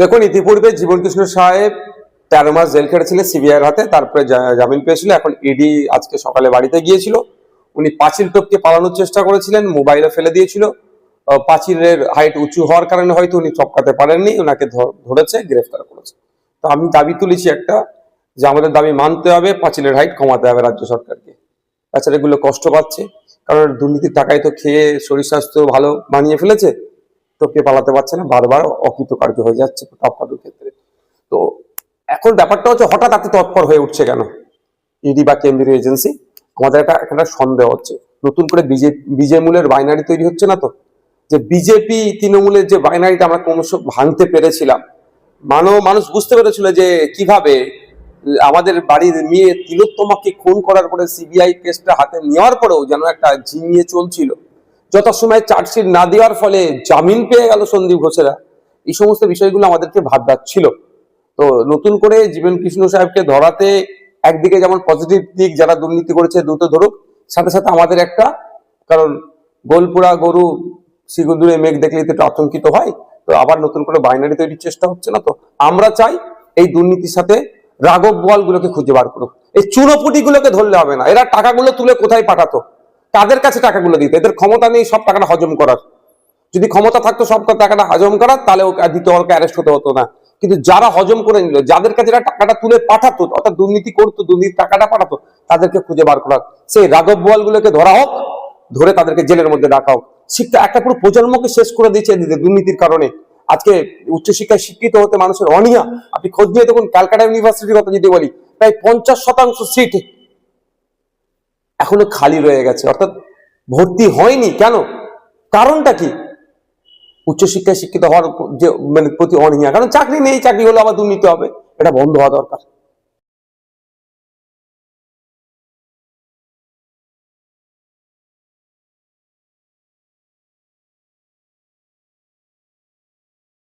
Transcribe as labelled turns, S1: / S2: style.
S1: দেখুন, ইতিপূর্বে জীবন কৃষ্ণ সাহেব তেরো মাস জেল খেটেছিলেন সিবিআইয়ের হাতে, তারপরে জামিন পেয়েছিল, এখন ইডি আজকে সকালে বাড়িতে গিয়েছিল। উনি পাঁচিল টপকে পালানোর চেষ্টা করেছিলেন মোবাইলে ফেলে দিয়েছিল। পাঁচিলের হাইট উঁচু হওয়ার কারণে হয়তো উনি চপকাতে পারেননি ওনাকে ধরেছে, গ্রেফতার করেছে। তো আমি দাবি তুলেছি একটা, যে আমাদের দাবি মানতে হবে, পাঁচিলের হাইট কমাতে হবে রাজ্য সরকারকে। তাছাড়া এগুলো কষ্ট পাচ্ছে, কারণ দুর্নীতির টাকায় তো খেয়ে, শরীর স্বাস্থ্য ভালো বানিয়ে ফেলেছে। টপকে পালাতে পারছে না, বারবার অকৃতকার্য হয়ে যাচ্ছে কাটুর ক্ষেত্রে। তো এখন ব্যাপারটা হচ্ছে হঠাৎ এত তৎপর হয়ে উঠছে কেন? ইডি বা কেন্দ্রীয় এজেন্সি? আমাদের একটা একটা সন্দেহ হচ্ছে। নতুন করে বিজেপি বিজেমূলের বাইনারি তৈরি হচ্ছে না তো? যে বিজেপি তৃণমূলের যে বাইনারিটা আমরা ক্রমশ ভাঙতে পেরেছিলাম, মানব, মানুষ বুঝতে পেরেছিল যে কীভাবে আমাদের বাড়ির মেয়ে তিলোত্তমাকে খুন করার পরে সিবিআই কেসটা হাতে নেওয়ার পরেও যেন একটা ঝিমিয়ে চলছিল। যথাসময়ে চার্জশিট না দেওয়ার ফলে জামিন পেয়ে গেল সন্দীপ ঘোষেরা। এই সমস্ত বিষয়গুলো আমাদেরকে ভাববাচ্ছিল তো নতুন করে জীবন কৃষ্ণ সাহেবকে ধরাতে একদিকে যেমন পজিটিভ দিক যারা দুর্নীতি করেছে দ্রুত ধরুক, সাথে সাথে আমাদের একটা, কারণ গোলপুরা গরু শিগুন্দুরে মেঘ দেখলে একটু আতঙ্কিত হয়, তো আবার নতুন করে বাইনারি তৈরির চেষ্টা হচ্ছে না তো। আমরা চাই এই দুর্নীতির সাথে রাঘব বলগুলোকে খুঁজে বার করুক। এই চুনোপুটি গুলোকে ধরলে হবে না। এরা টাকাগুলো তুলে কোথায় পাঠাতো? তাদের কাছে টাকাগুলো দিতে। এদের ক্ষমতা নেই সব টাকাটা হজম করার। যদি ক্ষমতা থাকতো সব টাকাটা হজম করার, তাহলে ওকে দ্বিতীয় ওকে অ্যারেস্ট হতে হতো না। কিন্তু যারা হজম করে নিল, যাদের কাছে টাকাটা তুলে পাঠাতো, অর্থাৎ দুর্নীতি করতো দুর্নীতি টাকাটা পাঠাতো, তাদেরকে খুঁজে বার করা সেই রাঘব বোয়ালগুলোকে ধরা হোক, ধরে তাদেরকে জেলের মধ্যে রাখা হোক। শিক্ষা একটা পুরো প্রজন্মকে শেষ করে দিয়েছে দুর্নীতির কারণে। আজকে উচ্চশিক্ষায় শিক্ষিত হতে মানুষের অনীহা। আপনি খোঁজ নিয়ে দেখুন, ক্যালকাটা ইউনিভার্সিটির কথা যদি বলি, প্রায় পঞ্চাশ শতাংশ সিট এখনও খালি রয়ে গেছে। অর্থাৎ ভর্তি হয়নি। কেন? কারণটা কি? উচ্চশিক্ষায় শিক্ষিত হওয়ার যে মানে প্রতি অনীহা। কারণ চাকরি নেই, চাকরি হলে আবার দুর্নীতি হবে। এটা বন্ধ হওয়া দরকার।